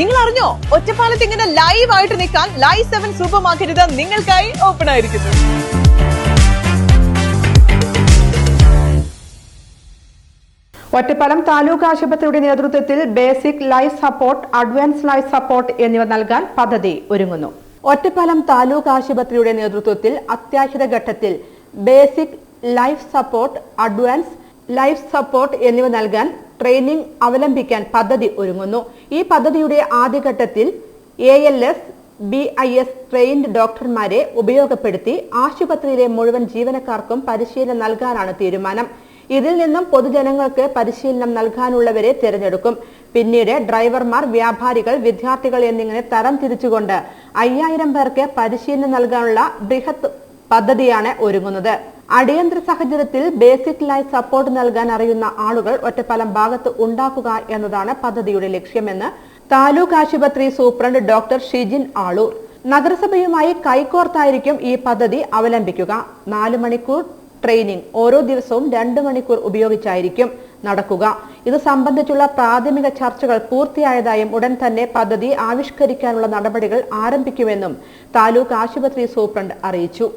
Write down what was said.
നിങ്ങൾ അറിഞ്ഞോ ഒറ്റപ്പാലത്ത് ഇങ്ങനെ ലൈവ് ആയിട്ട് നിൽക്കാൻ ലൈവ് സെവൻ സൂപ്പർ മാർക്കറ്റ് നിങ്ങൾക്കായി ഓപ്പൺ ആയിരിക്കുന്നു. ഒറ്റപ്പാലം താലൂക്ക് ആശുപത്രിയുടെ നേതൃത്വത്തിൽ basic life support advance life support എന്നിവ നൽകാൻ പദ്ധതി ഒരുങ്ങുന്നു. ഒറ്റപ്പാലം താലൂക്ക് ആശുപത്രിയുടെ നേതൃത്വത്തിൽ അത്യാഹിത ഘട്ടത്തിൽ basic life support advance life support എന്നിവ നൽകാൻ ട്രെയിനിംഗ് അവലംബിക്കാൻ പദ്ധതി ഒരുങ്ങുന്നു. ഈ പദ്ധതിയുടെ ആദ്യഘട്ടത്തിൽ A L S B I S trained ഡോക്ടർമാരെ ഉപയോഗപ്പെടുത്തി ആശുപത്രിയിലെ മുഴുവൻ ജീവനക്കാർക്കും പരിശീലനം നൽകാനാണ് തീരുമാനം. ഇതിൽ നിന്നും പൊതുജനങ്ങൾക്ക് പരിശീലനം നൽകാനുള്ളവരെ തിരഞ്ഞെടുക്കും. പിന്നീട് ഡ്രൈവർമാർ വ്യാപാരികൾ വിദ്യാർത്ഥികൾ എന്നിങ്ങനെ തരം തിരിച്ചുകൊണ്ട് അയ്യായിരം പേർക്ക് പരിശീലനം നൽകാനുള്ള ബൃഹത് പദ്ധതിയാണ് ഒരുങ്ങുന്നത്. അടിയന്തര സാഹചര്യത്തിൽ ബേസിക് ലൈഫ് സപ്പോർട്ട് നൽകാൻ അറിയുന്ന ആളുകൾ ഒറ്റപ്പാലം ഭാഗത്ത് ഉണ്ടാക്കുക എന്നതാണ് പദ്ധതിയുടെ ലക്ഷ്യമെന്ന് താലൂക്ക് ആശുപത്രി സൂപ്രണ്ട് ഡോക്ടർ ഷിജിൻ ആളൂർ. നഗരസഭയുമായി കൈകോർത്തായിരിക്കും ഈ പദ്ധതി അവലംബിക്കുക. നാല് മണിക്കൂർ ട്രെയിനിങ് ഓരോ ദിവസവും രണ്ട് മണിക്കൂർ ഉപയോഗിച്ചായിരിക്കും നടക്കുക. ഇത് സംബന്ധിച്ചുള്ള പ്രാഥമിക ചർച്ചകൾ പൂർത്തിയായതായും ഉടൻ തന്നെ പദ്ധതി ആവിഷ്കരിക്കാനുള്ള നടപടികൾ ആരംഭിക്കുമെന്നും താലൂക്ക് ആശുപത്രി സൂപ്രണ്ട് അറിയിച്ചു.